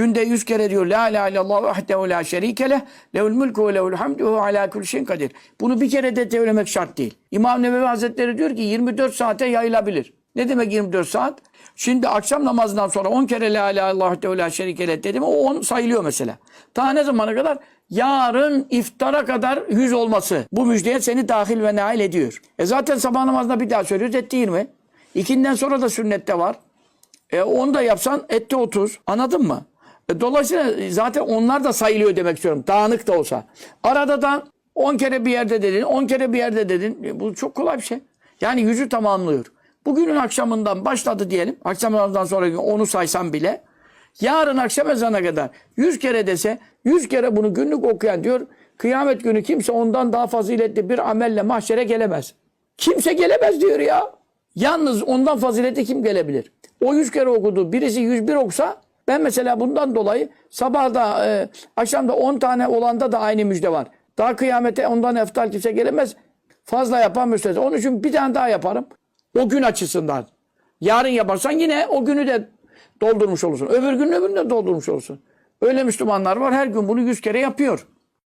Günde yüz kere diyor La ilahe illallah vahdehu la şerike leh lehul mulku ve lehul hamdu ve huve ala kulli şeyin kadir. Bunu bir kere de söylemek şart değil. İmam Nevevi Hazretleri diyor ki 24 saate yayılabilir. Ne demek 24 saat? Şimdi akşam namazından sonra 10 kere la ilahe illallah vahdehu la şerike leh dedim. O 10 sayılıyor mesela. Ta ne zamana kadar? Yarın iftara kadar 100 olması. Bu müjdeye seni dahil ve nail ediyor. E zaten sabah namazında bir daha söylüyoruz etti 20. İkinden sonra da sünnette var. E onu da yapsan etti 30. Anladın mı? E, dolayısıyla zaten onlar da sayılıyor demek istiyorum. Dağınık da olsa. Arada da 10 kere bir yerde dedin, 10 kere bir yerde dedin. E, bu çok kolay bir şey. Yani yüzü tamamlıyor. Bugünün akşamından başladı diyelim. Akşam namazından sonra onu saysam bile. Yarın akşam ezana kadar 100 kere dese 100 kere bunu günlük okuyan diyor. Kıyamet günü kimse ondan daha faziletli bir amelle mahşere gelemez. Kimse gelemez diyor ya. Yalnız ondan faziletli kim gelebilir? O 100 kere okudu. Birisi 101 okusa ben mesela bundan dolayı sabahda e, akşamda 10 tane olanda da aynı müjde var. Daha kıyamete ondan eftal kimse gelemez. Fazla yapan müstesna. Onun için bir tane daha yaparım. O gün açısından. Yarın yaparsan yine o günü de doldurmuş olursun. Öbür gün öbürünü de doldurmuş olursun. Öyle Müslümanlar var her gün bunu yüz kere yapıyor.